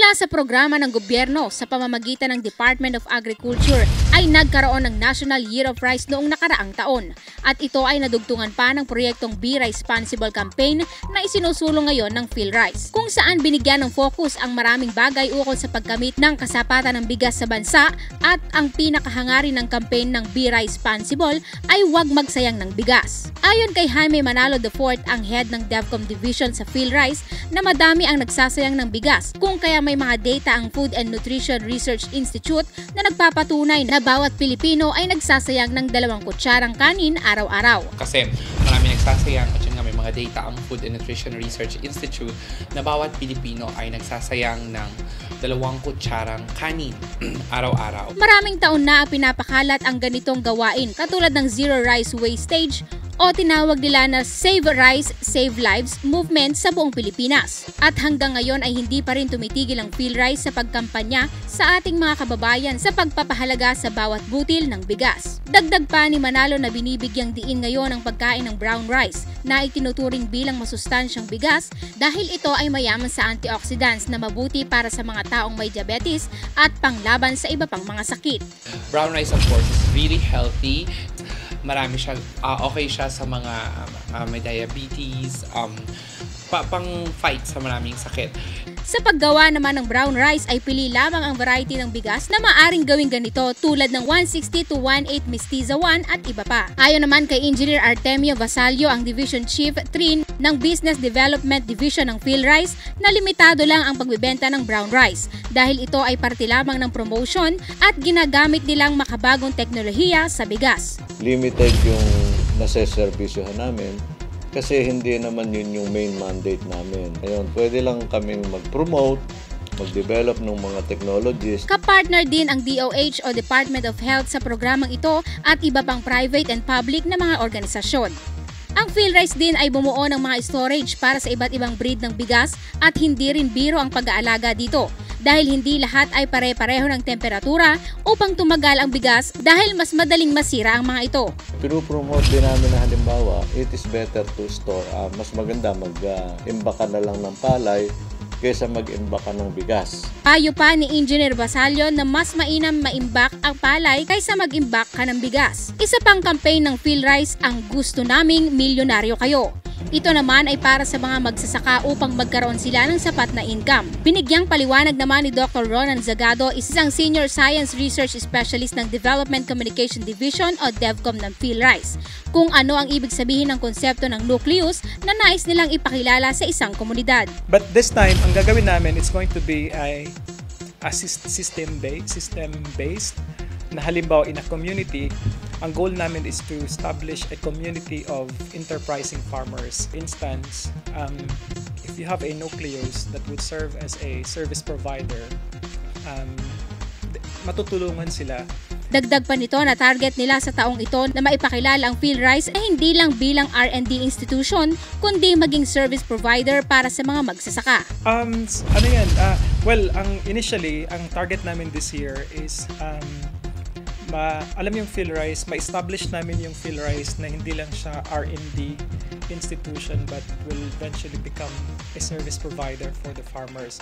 Mula sa programa ng gobyerno sa pamamagitan ng Department of Agriculture ay nagkaroon ng National Year of Rice noong nakaraang taon at ito ay nadugtungan pa ng proyektong Be Responsible Campaign na isinusulong ngayon ng PhilRice kung saan binigyan ng focus ang maraming bagay ukol sa paggamit ng kasapatan ng bigas sa bansa at ang pinakahangarin ng campaign ng Be Responsible ay huwag magsayang ng bigas. Ayon kay Jaime Manalo IV, ang head ng DevCom Division sa PhilRice, na madami ang nagsasayang ng bigas kung kaya may mga data ang Food and Nutrition Research Institute na nagpapatunay na bawat Pilipino ay nagsasayang ng dalawang kutsarang kanin araw-araw. Kasi marami nagsasayang at yun nga may mga data ang Food and Nutrition Research Institute na bawat Pilipino ay nagsasayang ng dalawang kutsarang kanin araw-araw. Maraming taon na ang pinapakalat ang ganitong gawain katulad ng Zero Rice Wastage o tinawag nila na Save Rice, Save Lives movement sa buong Pilipinas. At hanggang ngayon ay hindi pa rin tumitigil ang PhilRice sa pagkampanya sa ating mga kababayan sa pagpapahalaga sa bawat butil ng bigas. Dagdag pa ni Manalo na binibigyang diin ngayon ang pagkain ng brown rice na itinuturing bilang masustansyang bigas dahil ito ay mayaman sa antioxidants na mabuti para sa mga taong may diabetes at panglaban sa iba pang mga sakit. Brown rice of course is really healthy. Marami siya, ah, okay siya sa mga ah, may diabetes, um, pa, pang fight sa maraming sakit. Sa paggawa naman ng brown rice ay pili lamang ang variety ng bigas na maaring gawing ganito tulad ng 160 to 18 Mestiza 1 at iba pa. Ayon naman kay Engineer Artemio Vasallo, ang Division Chief Trin ng Business Development Division ng PhilRice na limitado lang ang pagbibenta ng brown rice dahil ito ay parte lamang ng promotion at ginagamit nilang makabagong teknolohiya sa bigas. limited yung naseservisyohan namin kasi hindi naman yun yung main mandate namin. Ayun, pwede lang kaming mag-promote, mag-develop ng mga technologies. Kapartner din ang DOH o Department of Health sa programang ito at iba pang private and public na mga organisasyon. Ang PhilRice din ay bumuo ng mga storage para sa iba't ibang breed ng bigas at hindi rin biro ang pag-aalaga dito dahil hindi lahat ay pare-pareho ng temperatura upang tumagal ang bigas dahil mas madaling masira ang mga ito. Pinupromote din namin na halimbawa, it is better to store. Ah, mas maganda mag-imbaka na lang ng palay kaysa mag-imbaka ng bigas. Payo pa ni Engineer Basalio na mas mainam maimbak ang palay kaysa mag-imbak ka ng bigas. Isa pang campaign ng PhilRice ang gusto naming milyonaryo kayo. Ito naman ay para sa mga magsasaka upang magkaroon sila ng sapat na income. Binigyang paliwanag naman ni Dr. Ronan Zagado, isang Senior Science Research Specialist ng Development Communication Division o DevCom ng PhilRice, kung ano ang ibig sabihin ng konsepto ng nucleus na nais nilang ipakilala sa isang komunidad. But this time, ang gagawin namin is going to be a, a sys- system based, system based na halimbawa in a community, ang goal namin is to establish a community of enterprising farmers. Instance, um, if you have a nucleus that would serve as a service provider, um, matutulungan sila Dagdag pa nito na target nila sa taong ito na maipakilala ang PhilRice ay hindi lang bilang R&D institution, kundi maging service provider para sa mga magsasaka. Um, ano yan? ah, well, ang initially, ang target namin this year is um, ma alam yung PhilRice, ma-establish namin yung PhilRice na hindi lang siya R&D institution but will eventually become a service provider for the farmers.